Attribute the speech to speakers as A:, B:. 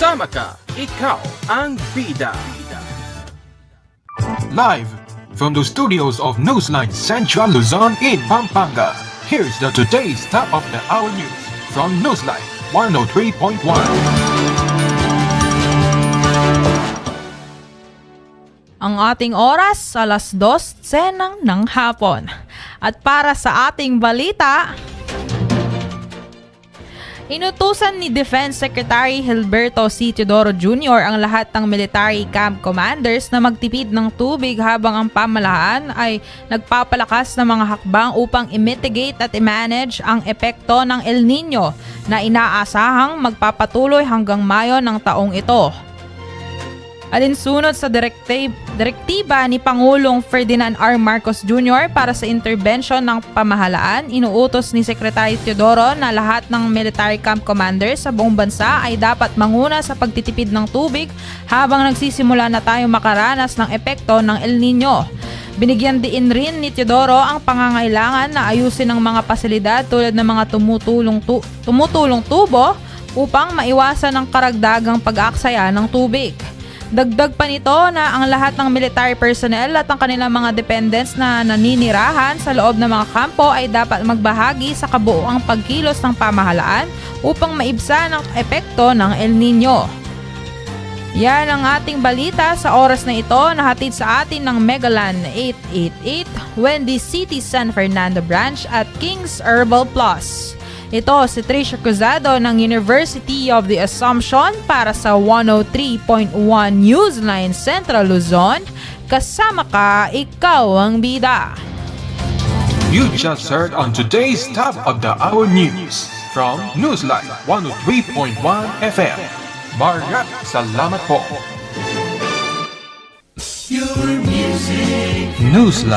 A: Kasama ka, ikaw ang bida.
B: Live from the studios of Newsline Central Luzon in Pampanga. Here's the today's top of the hour news from Newsline 103.1.
C: Ang ating oras, alas 2.10 ng hapon. At para sa ating balita, Inutusan ni Defense Secretary Hilberto C. Teodoro Jr. ang lahat ng military camp commanders na magtipid ng tubig habang ang pamalaan ay nagpapalakas ng mga hakbang upang i-mitigate at i-manage ang epekto ng El Nino na inaasahang magpapatuloy hanggang Mayo ng taong ito. Alinsunod sa direktib- direktiba ni Pangulong Ferdinand R. Marcos Jr. para sa intervention ng pamahalaan, inuutos ni Secretary Teodoro na lahat ng military camp commanders sa buong bansa ay dapat manguna sa pagtitipid ng tubig habang nagsisimula na tayo makaranas ng epekto ng El Nino. Binigyan din rin ni Teodoro ang pangangailangan na ayusin ng mga pasilidad tulad ng mga tumutulong, tu- tumutulong tubo upang maiwasan ang karagdagang pag-aaksaya ng tubig. Dagdag pa nito na ang lahat ng military personnel at ang kanilang mga dependents na naninirahan sa loob ng mga kampo ay dapat magbahagi sa kabuuang pagkilos ng pamahalaan upang maibsan ang epekto ng El Nino. Yan ang ating balita sa oras na ito na hatid sa atin ng Megalan 888, Wendy City San Fernando Branch at King's Herbal Plus. Ito si Tricia Cruzado ng University of the Assumption para sa 103.1 Newsline Central Luzon. Kasama ka, ikaw ang bida.
B: You just heard on today's top of the hour news from Newsline 103.1 FM. Marat salamat po. Newsline.